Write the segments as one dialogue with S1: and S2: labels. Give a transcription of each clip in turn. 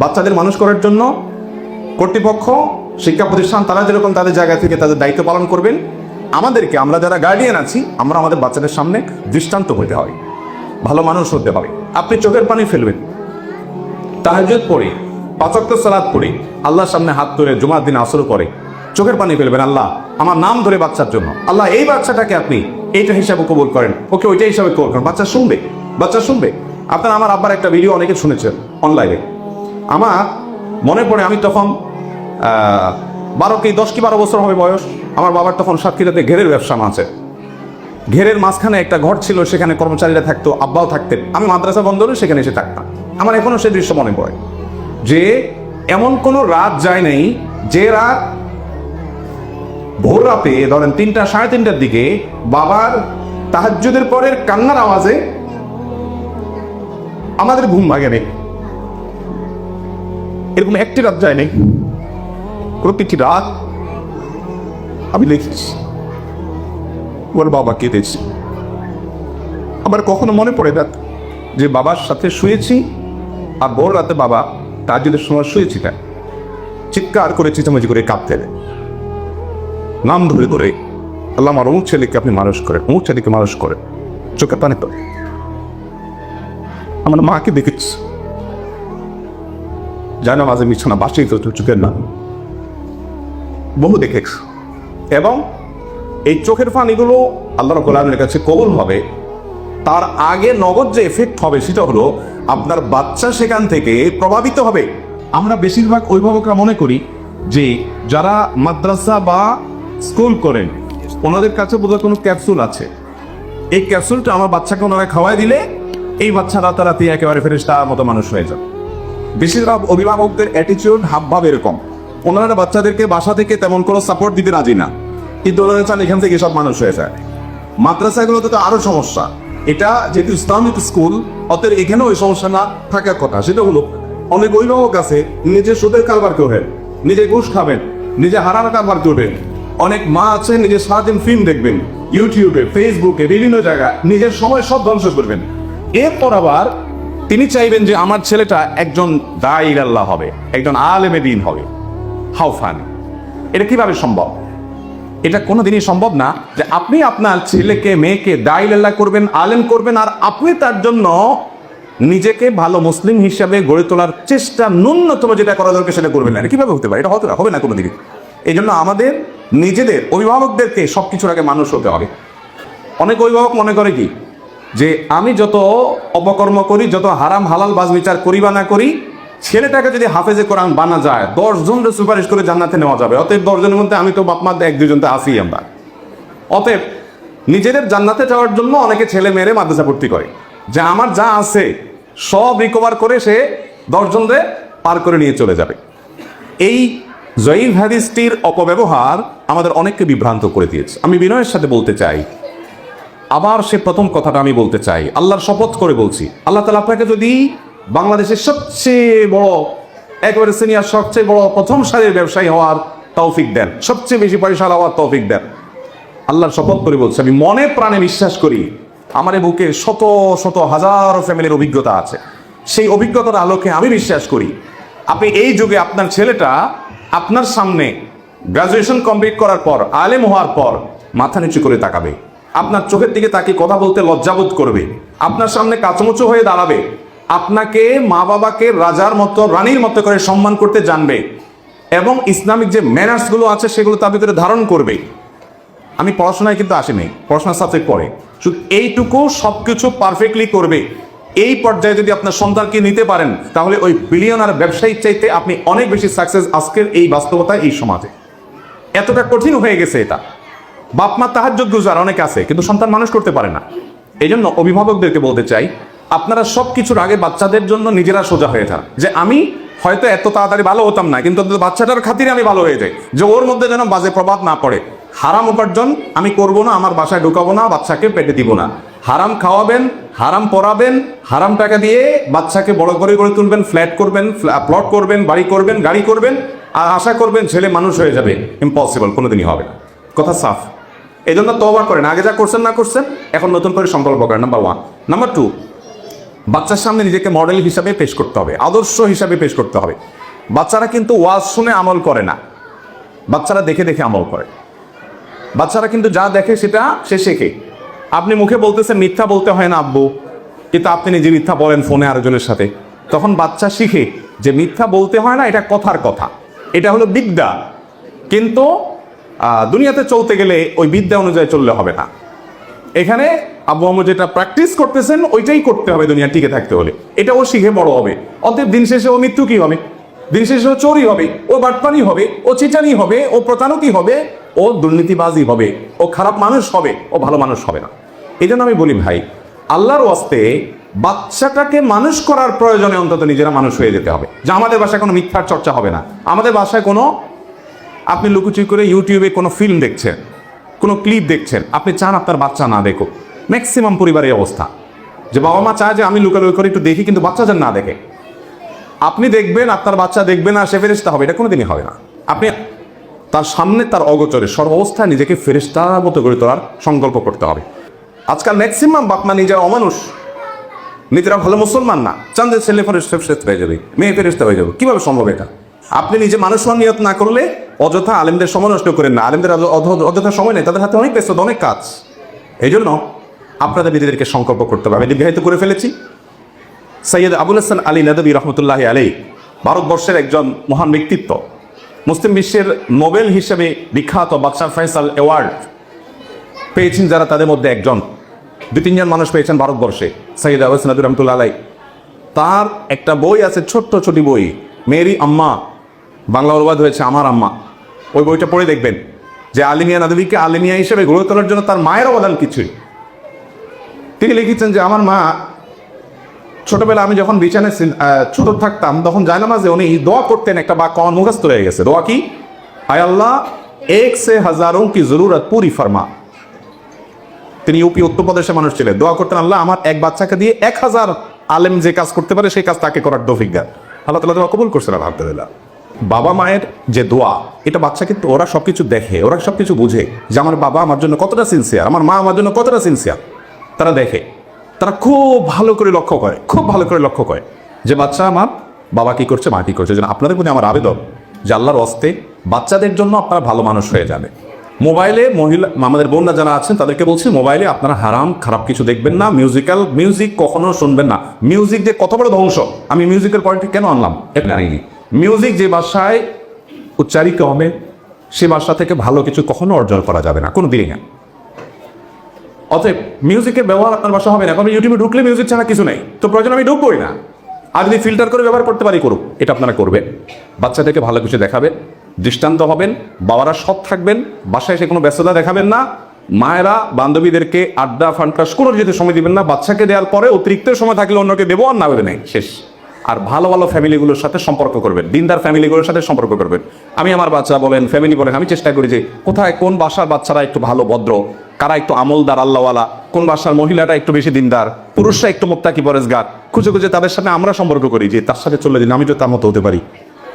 S1: বাচ্চাদের মানুষ করার জন্য কর্তৃপক্ষ, শিক্ষা প্রতিষ্ঠান, তারা যেরকম তাদের জায়গা থেকে তাদের দায়িত্ব পালন করবেন, আমাদেরকে, আমরা যারা গার্ডিয়ান আছি, আমরা আমাদের বাচ্চাদের সামনে দৃষ্টান্ত হতে হয়, ভালো মানুষ হতে হবে। আপনি চোখের পানি ফেলবেন তাহাজুদ পড়ে পাচক্ত সালাদ পড়ে, আল্লাহর সামনে হাত ধরে জুমার দিন আসর করে, চোখের পানি ফেলবেন, আল্লাহ, আমার নাম ধরে বাচ্চার জন্য। আল্লাহ, এই বাচ্চাটাকে আপনি এইটা হিসাবে কবুল করেন, ওকে ওইটা হিসাবে কবুল করেন। বাচ্চা শুনবে বাচ্চা শুনবে। আপনার, আমার আব্বার একটা ভিডিও অনেকে শুনেছেন অনলাইনে আমার মনে পড়ে আমি তখন বারো কি, দশ কি বারো বছর হবে বয়স, আমার বাবার তখন সাতক্ষীরাতে ঘেরের ব্যবসা আছে ঘেরের মাঝখানে একটা ঘর ছিল, সেখানে কর্মচারীরা থাকতো, আব্বাও থাকতেন। আমি মাদ্রাসা বন্ধ হলে সেখানে এসে থাকতাম। আমার এখনও সে দৃশ্য মনে পড়ে যে, এমন কোনো রাত যায় নাই যে রাত ভোর রাতে, ধরেন তিনটা, সাড়ে তিনটার দিকে বাবার তাহাজ্জুদের পরের কান্নার আওয়াজে আমাদের ঘুম ভাগে নেই। এরকম একটি রাত যায় নাই। প্রতিটি রাত আমি লিখেছি ওর বাবা কেঁদেছি। আমার কখনো মনে পড়ে না যে বাবার সাথে শুয়েছি আর বড় রাতে বাবা তাজুদের সময় শুয়েছি না। চিৎকার করে চিচামাচি করে দেয়। নাম ধরে ধরে আল্লাহ আমার অমুক ছেলেকে আপনি মানুষ করেন অমুক ছেলেকে মানুষ করেন। চোখে পানি তো আমার মাকে দেখেছি। জানো মাঝে বিছানা বাসি তো চোখের না বহু দেখেছি। এবং এই চোখের পানিগুলো আল্লাহ আলমের কাছে কবুল হবে। তার আগে নগদ যে এফেক্ট হবে সেটা হলো, আপনার বাচ্চা সেখান থেকে প্রভাবিত হবে। আমরা বেশিরভাগ অভিভাবকরা মনে করি যে, যারা মাদ্রাসা বা স্কুল করেন, ওনাদের কাছে বোধহয় কোনো ক্যাপসুল আছে। এই ক্যাপসুলটা আমার বাচ্চাকে ওনারা খাওয়াই দিলে, এই বাচ্চা রাতারাতি একেবারে ফেরেস্তার মতো মানুষ হয়ে যাবে। বেশিরভাগ অভিভাবকদের অ্যাটিটিউড হাবভাব এরকম। ওনারা বাচ্চাদেরকে বাসা থেকে তেমন কোনো সাপোর্ট দিতে রাজি না। কিন্তু ওনারা চান এখান থেকে সব মানুষ হয়ে যায়। মাদ্রাসাগুলোতে তো আরও সমস্যা। এটা যেহেতু ইসলামিক স্কুল, অতএব এখানেও ওই সমস্যা না থাকার কথা। সেটা হলো, অনেক অভিভাবক আছে নিজে সুদের কারবার করবেন নিজে ঘুষ খাবেন নিজে হারার কারবার করবেন। অনেক মা আছে নিজে সারাদিন ফিল্ম দেখবেন ইউটিউবে ফেসবুকে বিভিন্ন জায়গায় নিজের সময় সব ধ্বংস করবেন। এরপর আবার তিনি চাইবেন যে আমার ছেলেটা একজন দাইর আল্লাহ হবে, একজন আলেমে দিন হবে। হাউ ফান। এটা কীভাবে সম্ভব? এটা কোনোদিনই সম্ভব না যে আপনি আপনার ছেলেকে, মেয়েকে দাইল আল্লাহ করবেন, আলেম করবেন, আর আপনি তার জন্য নিজেকে ভালো মুসলিম হিসাবে গড়ে তোলার চেষ্টা ন্যূনতম যেটা করা দরকার সেটা করবেন না। কীভাবে হতে পারে? এটা হতে হবে না কোনো কোনোদিনই। এই জন্য আমাদের নিজেদের, অভিভাবকদেরকে সব কিছুর আগে মানুষ হতে হবে। অনেক অভিভাবক মনে করে কি যে আমি যত অপকর্ম করি, যত হারাম, হালাল বাজ বিচার করি বা না করি, ছেলেটাকে যদি হাফেজে কোরআন বানা যায়, দশ সুপারিশ করে জান্নাতে নেওয়া যাবে। অতএব দশজনের মধ্যে আমি তো বাপ, মা, এক দুজনতে আসি আমরা। অতএব নিজেদের জান্নাতে যাওয়ার জন্য অনেকে ছেলে মেয়েরে মাদ্রাসা ভর্তি করে। যে আমার যা আছে, সব রিকভার করে সে দশজনরে পার করে নিয়ে চলে যাবে। এই জয়ীফ হাদিসটির অপব্যবহার আমাদের অনেককে বিভ্রান্ত করে দিয়েছে। আমি বিনয়ের সাথে বলতে চাই আবার সে প্রথম কথাটা আমি বলতে চাই। আল্লাহর শপথ করে বলছি। আল্লাহ তালা আপনাকে যদি বাংলাদেশের সবচেয়ে বড়, একেবারে সিনিয়র, সবচেয়ে বড়, প্রথম সারির ব্যবসায়ী হওয়ার তৌফিক দেন। সবচেয়ে বেশি পয়সা হওয়ার তৌফিক দেন। আল্লাহর শপথ করে বলছি। আমি মনে প্রাণে বিশ্বাস করি, আমার বুকে শত শত হাজার ফ্যামিলির অভিজ্ঞতা আছে। সেই অভিজ্ঞতার আলোকে আমি বিশ্বাস করি। আপনি এই যুগে আপনার ছেলেটা আপনার সামনে গ্রাজুয়েশন কমপ্লিট করার পর, আলেম হওয়ার পর মাথা নিচু করে তাকাবে। আপনার চোখের দিকে তাকে কথা বলতে লজ্জাবোধ করবে। আপনার সামনে কাচমুচু হয়ে দাঁড়াবে। আপনাকে মা বাবাকে রাজার মতো, রানীর মতো করে সম্মান করতে জানবে এবং ইসলামিক যে ম্যানার্সগুলো আছে সেগুলো তার ভিতরে ধারণ করবে। আমি পড়াশোনায় কিন্তু আসিনি, পড়াশোনার সাবজেক্ট পড়ে। শুধু এইটুকু সব কিছু পারফেক্টলি করবে। এই পর্যায়ে যদি আপনার সন্তানকে নিতে পারেন, তাহলে ওই বিলিয়নার ব্যবসায়িক চাইতে আপনি অনেক বেশি সাকসেস আজকের এই বাস্তবতা এই সমাজে। এতটা কঠিন হয়ে গেছে এটা। বাপ মা তাহার গুজার অনেক আছে, কিন্তু সন্তান মানুষ করতে পারে না। এই জন্য অভিভাবকদেরকে বলতে চাই, আপনারা সব কিছুর আগে বাচ্চাদের জন্য নিজেরা সোজা হয়ে যান। যে আমি হয়তো এত তাড়াতাড়ি ভালো হতাম না, কিন্তু বাচ্চাটার খাতিরে আমি ভালো হয়ে যাই। যে ওর মধ্যে যেন বাজে প্রভাব না পড়ে। হারাম উপার্জন আমি করব না, আমার বাসায় ঢুকাবো না, বাচ্চাকে পেটে দিব না। হারাম খাওয়াবেন, হারাম পরাবেন হারাম টাকা দিয়ে বাচ্চাকে বড় করে গড়ে তুলবেন, ফ্ল্যাট করবেন প্লট করবেন, বাড়ি করবেন, গাড়ি করবেন, আর আশা করবেন ছেলে মানুষ হয়ে যাবে। ইম্পসিবল কোনোদিনই হবে না। কথা সাফ। এই জন্য তবা করেন। আগে যা করছেন না করছেন, এখন নতুন করে সংকল্প করেন। নাম্বার ওয়ান নাম্বার টু বাচ্চার সামনে নিজেকে মডেল হিসাবে পেশ করতে হবে, আদর্শ হিসাবে পেশ করতে হবে। বাচ্চারা কিন্তু ওয়াজ শুনে আমল করে না। বাচ্চারা দেখে দেখে আমল করে। বাচ্চারা কিন্তু যা দেখে সেটা সে শেখে। আপনি মুখে বলতেছেন, মিথ্যা বলতে হয় না, আব্বু। কিন্তু আপনি নিজে মিথ্যা বলেন ফোনে আরেকজনের সাথে। তখন বাচ্চা শিখে যে মিথ্যা বলতে হয় না, এটা কথার কথা। এটা হলো বিদ্যা। কিন্তু দুনিয়াতে চলতে গেলে ওই বিদ্যা অনুযায়ী চললে হবে না। এখানে আব্বু আম্মু যেটা প্র্যাকটিস করতেছেন, ওইটাই করতে হবে দুনিয়া টিকে থাকতে হলে। এটা ও শিখে বড় হবে। অতএব দিন শেষে ও মৃত্যু কি হবে। দিন শেষে ও চোরই হবে, ও বাটপানি হবে, ও চিটানি হবে, ও প্রতারকই হবে, ও দুর্নীতিবাজি হবে, ও খারাপ মানুষ হবে, ও ভালো মানুষ হবে না। এই জন্য আমি বলি ভাই, আল্লাহর ওয়াস্তে বাচ্চাটাকে মানুষ করার প্রয়োজনে অন্তত নিজেরা মানুষ হয়ে যেতে হবে। যে আমাদের বাসায় কোনো মিথ্যার চর্চা হবে না। আমাদের বাসায় কোনো আপনি লুকুচুরি করে ইউটিউবে কোনো ফিল্ম দেখছেন, কোনো ক্লিপ দেখছেন, আপনি চান আপনার বাচ্চা না দেখুক। ম্যাক্সিমাম পরিবারের অবস্থা। যে বাবা মা চায় যে আমি লুকালুকি করে একটু দেখি, কিন্তু বাচ্চা যেন না দেখে। আপনি দেখবেন, আপনার বাচ্চা দেখবে না, সে ফেরেস্তা হবে, এটা কোনোদিনই হবে না। আপনি তার সামনে তার অগোচরে সর্বাবস্থায় নিজেকে ফেরেস্তার মতো করে তোলার সংকল্প করতে হবে। আজকাল ম্যাক্সিমাম বাপমা নিজের অমানুষ। নিজেরা ভালো মুসলমান না। চান্দের ছেলে ফেরেস্তা হয়ে যাবে, মেয়ে ফেরেস্তা হয়ে যাবে। কীভাবে সম্ভব এটা? আপনি নিজে মানুষ নিয়ত না করলে অযথা আলেমদের সময় নষ্ট করেন না। আলেমদের অয- অয- অযথা সময় নেই। তাদের হাতে অনেক ব্যস্ত অনেক কাজ। এই জন্য আপনাদের নিজেদেরকে সংকল্প করতে হবে। আমি দীর্ঘায়িত করে ফেলেছি। সৈয়দ আবুল হাসান আলী নদবী রহমতুল্লাহ আলী ভারতবর্ষের একজন মহান ব্যক্তিত্ব। মুসলিম বিশ্বের নোবেল হিসেবে বিখ্যাত বাদশাহ ফয়সাল অ্যাওয়ার্ড পেয়েছেন যারা তাদের মধ্যে একজন। দু তিনজন মানুষ পেয়েছেন ভারতবর্ষে। সৈয়দ আবুল হাসান নদী রহমতুল্লাহ আলাই তার একটা বই আছে, ছোট্ট ছোটি বই। মেরি আম্মা। বাংলা অনুবাদ হয়েছে আমার আম্মা। ওই বইটা পড়ে দেখবেন যে আলিমিয়া নদীকে আলিমিয়া হিসেবে গড়ে তোলার জন্য তার মায়ের অবদান কিছুই। তিনি লিখেছেন যে, আমার মা ছোটবেলা আমি যখন বিছানায় ছোট থাকতাম, তখন জায়নামাজে উনি দোয়া করতেন একটা বা আমার মুখস্থ হয়ে গেছে। দোয়া কি? আয় আল্লাহ এক সে হাজারোं কি জরুরত পুরি ফরমা। তিনি ইউপি উত্তরপ্রদেশের মানুষ ছিলেন। দোয়া করতেন, আল্লাহ, আমার এক বাচ্চাকে দিয়ে এক হাজার আলেম যে কাজ করতে পারে, সেই কাজ তাকে করার দফিক দেন। আল্লাহ তালা দোয়া কবুল করছেন, আলহামদুলিল্লাহ। বাবা মায়ের যে দোয়া, এটা বাচ্চা কিন্তু ওরা সব কিছু দেখে, ওরা সব কিছু বুঝে যে আমার বাবা আমার জন্য কতটা সিনসিয়ার আমার মা আমার জন্য কতটা সিনসিয়ার তারা দেখে। তারা খুব ভালো করে লক্ষ্য করে, খুব ভালো করে লক্ষ্য করে যে বাচ্চা আমার বাবা কি করছে, মা কি করছে। যেন আপনাদের প্রতি আমার আবেদন যে আল্লাহর অস্তে বাচ্চাদের জন্য আপনারা ভালো মানুষ হয়ে যাবে। মোবাইলে মহিলা, আমাদের বোনরা যারা আছেন, তাদেরকে বলছি, মোবাইলে আপনারা হারাম, খারাপ কিছু দেখবেন না। মিউজিক্যাল মিউজিক কখনো শুনবেন না। মিউজিক যে কত বড় ধ্বংস, আমি মিউজিকের পয়েন্টে কেন আনলাম? এটা জানিনি। মিউজিক যে ভাষায় উচ্চারিত হবে, সে ভাষা থেকে ভালো কিছু কখনো অর্জন করা যাবে না কোনো দিনই না। অতএব মিউজিকের ব্যবহার আপনার বাসা হবে না এখন ইউটিউবে ঢুকলে মিউজিক ছাড়া কিছু নেই, তো প্রয়োজন আমি ঢুকবোই না। আর যদি ফিল্টার করে ব্যবহার করতে পারি, করুক, এটা আপনারা করবে বাচ্চাদেরকে ভালো কিছু দেখাবে দৃষ্টান্ত হবেন, বাবারা সৎ থাকবেন, বাসায় এসে কোনো ব্যস্ততা দেখাবেন না, মায়েরা, বান্ধবীদেরকে আড্ডা ফান্টাস কোনো যেতে সময় দিবেন না, বাচ্চাকে দেওয়ার পরে অতিরিক্ত সময় থাকলে অন্যকে দেবো আর না নেই, শেষ। আর ভালো ভালো ফ্যামিলিগুলোর সাথে সম্পর্ক করবেন। দিনদার ফ্যামিলিগুলোর সাথে সম্পর্ক করবেন। আমি আমার বাচ্চা বলেন ফ্যামিলি বলেন, আমি চেষ্টা করি যে কোথায় কোন বাসার বাচ্চারা একটু ভালো, ভদ্র, কারা একটু আমলদার, আল্লাহওয়ালা, কোন বাসার মহিলাটা একটু বেশি দিনদার, পুরুষরা একটু মোত্তাকি পরেজগার খুঁজে খুঁজে তাদের সাথে আমরা সম্পর্ক করি যে তার সাথে চলে দিন আমি তো তার মতো হতে পারি।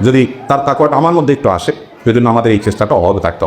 S1: যদি তার তাকওয়াটা আমার মধ্যে একটু আসে যদি আমাদের এই চেষ্টাটা অভাবে থাকতো